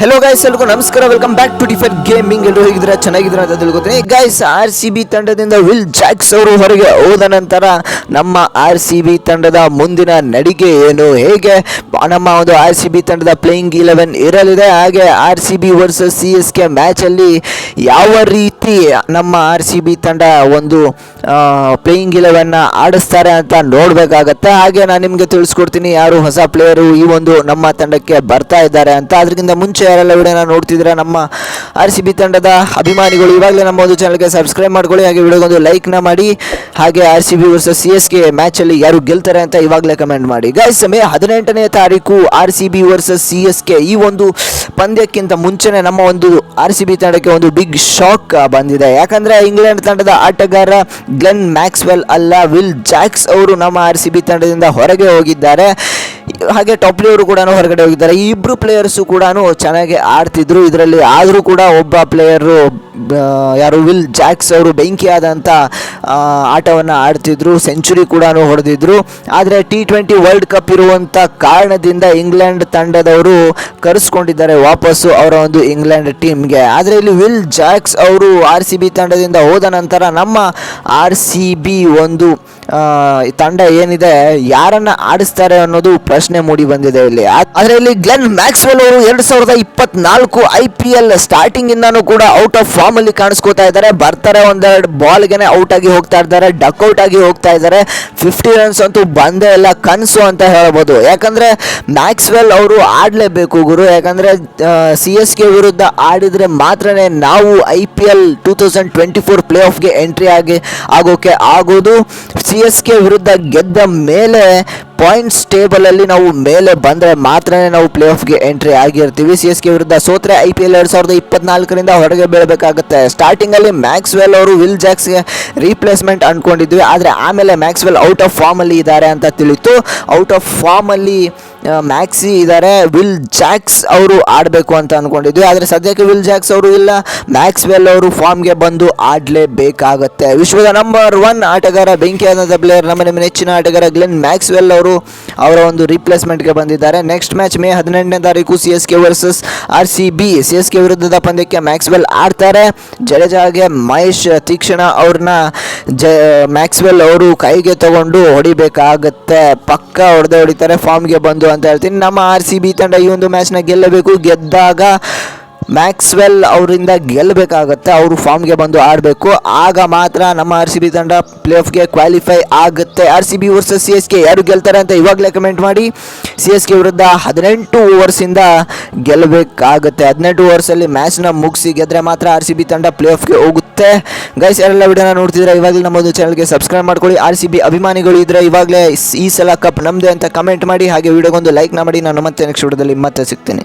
Hello guys ಎಲ್ರಿಗೂ ನಮಸ್ಕಾರ. Welcome back to differ gaming ಎಲ್ಲರೂ ಹೇಗಿದ್ದೀರಾ? ಚೆನ್ನಾಗಿದ್ರೆ ಅಂತ ತಿಳ್ಕೊತೀನಿ. ಗೈಸ್ ಆರ್ ಸಿ ಬಿ ತಂಡದಿಂದ ವಿಲ್ ಜಾಕ್ಸ್ ಅವರು ಹೊರಗೆ ಹೋದ ನಂತರ ನಮ್ಮ ಆರ್ ಸಿ ಬಿ ತಂಡದ ಮುಂದಿನ ನಡಿಗೆ ಏನು? ಹೇಗೆ? ನಮ್ಮ ಒಂದು ಆರ್ ಸಿ ಬಿ ತಂಡದ ಪ್ಲೇಯಿಂಗ್ ಇಲೆವೆನ್ ಇರಲಿದೆ. ಹಾಗೆ R C B versus C S K ಮ್ಯಾಚಲ್ಲಿ ಯಾವ ರೀತಿ ನಮ್ಮ ಆರ್ ಸಿ ಬಿ ತಂಡ ಒಂದು ಪ್ಲೇಯಿಂಗ್ ಇಲೆವೆನ್ನ ಆಡಿಸ್ತಾರೆ ಅಂತ ನೋಡಬೇಕಾಗತ್ತೆ. ಹಾಗೆ ನಾನು ನಿಮಗೆ ತಿಳಿಸ್ಕೊಡ್ತೀನಿ ಯಾರು ಹೊಸ ಪ್ಲೇಯರು ಈ ಒಂದು ನಮ್ಮ ತಂಡಕ್ಕೆ ಬರ್ತಾ ಇದ್ದಾರೆ ಅಂತ. ಅದಕ್ಕಿಂತ ಮುಂಚೆ ಯಾರೆಲ್ಲ ವಿಡಿಯೋನ ನೋಡ್ತಿದ್ರೆ ನಮ್ಮ ಆರ್ ಸಿ ಬಿ ತಂಡದ ಅಭಿಮಾನಿಗಳು, ಇವಾಗಲೇ ನಮ್ಮ ಒಂದು ಚಾನಲ್ಗೆ ಸಬ್ಸ್ಕ್ರೈಬ್ ಮಾಡ್ಕೊಳ್ಳಿ, ಹಾಗೆ ವಿಡಿಯೋಗೊಂದು ಲೈಕ್ನ ಮಾಡಿ, ಹಾಗೆ R C B versus C S K ಮ್ಯಾಚಲ್ಲಿ ಯಾರು ಗೆಲ್ತಾರೆ ಅಂತ ಇವಾಗಲೇ ಕಮೆಂಟ್ ಮಾಡಿ. ಗೈಸ್ ಮೇ ಹದಿನೆಂಟನೇ ತಾರೀಕು R C B versus C S K ಈ ಒಂದು ಪಂದ್ಯಕ್ಕಿಂತ ಮುಂಚೆನೇ ನಮ್ಮ ಒಂದು ಆರ್ ಸಿ ಬಿ ತಂಡಕ್ಕೆ ಒಂದು ಬಿಗ್ ಶಾಕ್ ಬಂದಿದೆ. ಯಾಕಂದರೆ ಇಂಗ್ಲೆಂಡ್ ತಂಡದ ಆಟಗಾರ ಗ್ಲೆನ್ ಮ್ಯಾಕ್ಸ್ವೆಲ್ ಅಲ್ಲ, ವಿಲ್ ಜಾಕ್ಸ್ ಅವರು ನಮ್ಮ ಆರ್ ಸಿ ಬಿ ತಂಡದಿಂದ ಹೊರಗೆ ಹೋಗಿದ್ದಾರೆ. ಹಾಗೆ ಟೊಪ್ಲಿಯವರು ಕೂಡ ಹೊರಗಡೆ ಹೋಗಿದ್ದಾರೆ. ಈ ಇಬ್ರು ಪ್ಲೇಯರ್ಸು ಕೂಡ ಚೆನ್ನಾಗಿ ಆಡ್ತಿದ್ರು. ಇದರಲ್ಲಿ ಆದರೂ ಕೂಡ ಒಬ್ಬ ಪ್ಲೇಯರು ಯಾರು ವಿಲ್ ಜಾಕ್ಸ್ ಅವರು ಬೆಂಕಿಯಾದಂಥ ಆಟವನ್ನು ಆಡ್ತಿದ್ರು. ಸೆಂಚುರಿ ಕೂಡ ಹೊಡೆದಿದ್ರು. ಆದರೆ ಟಿ ಟ್ವೆಂಟಿ ವರ್ಲ್ಡ್ ಕಪ್ ಇರುವಂಥ ಕಾರಣದಿಂದ ಇಂಗ್ಲೆಂಡ್ ತಂಡದವರು ಕರೆಸ್ಕೊಂಡಿದ್ದಾರೆ ವಾಪಸ್ಸು ಅವರ ಒಂದು ಇಂಗ್ಲೆಂಡ್ ಟೀಮ್ಗೆ ಆದರೆ ಇಲ್ಲಿ ವಿಲ್ ಜಾಕ್ಸ್ ಅವರು ಆರ್ ಸಿ ಬಿ ತಂಡದಿಂದ ಹೋದ ನಂತರ ನಮ್ಮ ಆರ್ ಸಿ ಬಿ ಒಂದು ತಂಡ ಏನಿದೆ? ಯಾರನ್ನ ಆಡಿಸ್ತಾರೆ ಅನ್ನೋದು ಪ್ರಶ್ನೆ ಮೂಡಿ ಬಂದಿದೆ ಇಲ್ಲಿ. ಆದ್ರೆ ಇಲ್ಲಿ ಗ್ಲೆನ್ ಮ್ಯಾಕ್ಸ್ವೆಲ್ ಅವರು ಎರಡ್ ಸಾವಿರದ ಇಪ್ಪತ್ನಾಲ್ಕು ಐ ಪಿ ಎಲ್ ಸ್ಟಾರ್ಟಿಂಗ್ ಇಂದಾನು ಕೂಡ ಔಟ್ ಆಫ್ ಫಾರ್ಮ್ ಅಲ್ಲಿ ಕಾಣಿಸ್ಕೋತಾ ಇದ್ದಾರೆ. ಬರ್ತಾರೆ ಒಂದೆರಡು ಬಾಲ್ಗೆನೆ ಔಟ್ ಆಗಿ ಹೋಗ್ತಾ ಇದ್ದಾರೆ ಡಕ್ಔಟ್ ಆಗಿ ಹೋಗ್ತಾ ಇದ್ದಾರೆ. ಫಿಫ್ಟಿ ರನ್ಸ್ ಅಂತೂ ಬಂದೇ ಇಲ್ಲ, ಕನಸು ಅಂತ ಹೇಳ್ಬೋದು. ಯಾಕಂದ್ರೆ ಮ್ಯಾಕ್ಸ್ವೆಲ್ ಅವರು ಆಡಲೇಬೇಕು ಗುರು. ಯಾಕಂದ್ರೆ ಸಿ ಎಸ್ ಕೆ ವಿರುದ್ಧ ಆಡಿದ್ರೆ ಮಾತ್ರನೇ ನಾವು I P L two thousand twenty four play ಆಫ್ಗೆ entry ಆಗಿ ಆಗೋಕೆ ಆಗೋದು. ಸಿ ಎಸ್ ಕೆ ವಿರುದ್ಧ ಗೆದ್ದ ಮೇಲೆ ಪಾಯಿಂಟ್ಸ್ ಟೇಬಲಲ್ಲಿ ನಾವು ಮೇಲೆ ಬಂದರೆ ಮಾತ್ರನೇ ನಾವು ಪ್ಲೇ ಆಫ್ಗೆ ಎಂಟ್ರಿ ಆಗಿರ್ತೀವಿ. ಸಿ ಎಸ್ ಕೆ ವಿರುದ್ಧ ಸೋತ್ರೆ ಐ ಪಿ ಎಲ್ ಎರಡು ಸಾವಿರದ ಇಪ್ಪತ್ನಾಲ್ಕರಿಂದ ಹೊರಗೆ ಬೀಳಬೇಕಾಗುತ್ತೆ. ಸ್ಟಾರ್ಟಿಂಗಲ್ಲಿ ಮ್ಯಾಕ್ಸ್ವೆಲ್ ಅವರು ವಿಲ್ ಜಾಕ್ಸ್ಗೆ ರೀಪ್ಲೇಸ್ಮೆಂಟ್ ಅಂದ್ಕೊಂಡಿದ್ವಿ ಆದರೆ ಆಮೇಲೆ ಮ್ಯಾಕ್ಸ್ವೆಲ್ ಔಟ್ ಆಫ್ ಫಾರ್ಮಲ್ಲಿ ಇದ್ದಾರೆ ಅಂತ ತಿಳಿತು. ಔಟ್ ಆಫ್ ಫಾರ್ಮಲ್ಲಿ ಮ್ಯಾಕ್ಸಿ ಇದ್ದಾರೆ. ವಿಲ್ ಜಾಕ್ಸ್ ಅವರು ಆಡಬೇಕು ಅಂತ ಅಂದ್ಕೊಂಡಿದ್ವಿ ಆದರೆ ಸದ್ಯಕ್ಕೆ ವಿಲ್ ಜಾಕ್ಸ್ ಅವರು ಇಲ್ಲ. ಮ್ಯಾಕ್ಸ್ವೆಲ್ ಅವರು ಫಾರ್ಮ್ಗೆ ಬಂದು ಆಡಲೇಬೇಕಾಗತ್ತೆ. ವಿಶ್ವದ ನಂಬರ್ ಒನ್ ಆಟಗಾರ ಬೆಂಕಿಯಾದ ಪ್ಲೇಯರ್ ನಮ್ಮ ನಿಮ್ಮ ನೆಚ್ಚಿನ ಆಟಗಾರ ಗ್ಲೆನ್ ಮ್ಯಾಕ್ಸ್ವೆಲ್ ಅವರು ಅವರ ಒಂದು ರಿಪ್ಲೇಸ್ಮೆಂಟ್ಗೆ ಬಂದಿದ್ದಾರೆ. ನೆಕ್ಸ್ಟ್ ಮ್ಯಾಚ್ ಮೇ ಹದಿನೆಂಟನೇ ತಾರೀಕು C S K versus R C B C S K ವಿರುದ್ಧದ ಪಂದ್ಯಕ್ಕೆ ಮ್ಯಾಕ್ಸ್ವೆಲ್ ಆಡ್ತಾರೆ. ಜಡೇಜಾಗೆ ಮಹೇಶ್ ತೀಕ್ಷಣ ಅವ್ರನ್ನ ಜ ಮ್ಯಾಕ್ಸ್ವೆಲ್ ಅವರು ಕೈಗೆ ತಗೊಂಡು ಹೊಡಿಬೇಕಾಗತ್ತೆ. ಪಕ್ಕ ಹೊಡೆದೇ ಹೊಡಿತಾರೆ ಫಾರ್ಮ್ಗೆ ಬಂದು ಅಂತ ಹೇಳ್ತೀನಿ. ನಮ್ಮ ಆರ್ ಸಿ ಬಿ ತಂಡ ಈ ಒಂದು ಮ್ಯಾಚ್ನ ಗೆಲ್ಲಬೇಕು. ಗೆದ್ದಾಗ ಮ್ಯಾಕ್ಸ್ವೆಲ್ ಅವರಿಂದ ಗೆಲ್ಲಬೇಕಾಗತ್ತೆ. ಅವರು ಫಾರ್ಮ್ಗೆ ಬಂದು ಆಡಬೇಕು. ಆಗ ಮಾತ್ರ ನಮ್ಮ ಆರ್ ಸಿ ಬಿ ತಂಡ ಪ್ಲೇ ಆಫ್ಗೆ ಕ್ವಾಲಿಫೈ ಆಗುತ್ತೆ. R C B versus C S K ಯಾರು ಗೆಲ್ತಾರೆ ಅಂತ ಇವಾಗಲೇ ಕಮೆಂಟ್ ಮಾಡಿ. ಸಿ ಎಸ್ ಕೆ ವಿರುದ್ಧ ಹದಿನೆಂಟು ಓವರ್ಸಿಂದ ಗೆಲ್ಲಬೇಕಾಗುತ್ತೆ. ಹದಿನೆಂಟು ಓವರ್ಸಲ್ಲಿ ಮ್ಯಾಚ್ನ ಮುಗಿಸಿ ಗೆದ್ರೆ ಮಾತ್ರ ಆರ್ ಸಿ ಬಿ ತಂಡ ಪ್ಲೇ ಆಫ್ಗೆ ಹೋಗುತ್ತೆ. ಗೈಸ್, ಯಾರೆಲ್ಲ ವಿಡಿಯೋನ ನೋಡ್ತಿದ್ರೆ ಇವಾಗಲೇ ನಮ್ಮದು ಚಾನಲ್ಗೆ ಸಬ್ಸ್ಕ್ರೈಬ್ ಮಾಡ್ಕೊಳ್ಳಿ. ಆರ್ ಸಿ ಬಿ ಅಭಿಮಾನಿಗಳು ಇದ್ರೆ ಇವಾಗಲೇ ಈ ಸಲ ಕಪ್ ನಮ್ಮದೇ ಅಂತ ಕಮೆಂಟ್ ಮಾಡಿ. ಹಾಗೆ ವಿಡಿಯೋಗೊಂದು ಲೈಕ್ನ ಮಾಡಿ. ನಾನು ಮತ್ತೆ ನೆಕ್ಸ್ಟ್ ವಿಡಿಯೋದಲ್ಲಿ ಮತ್ತೆ ಸಿಗ್ತೀನಿ.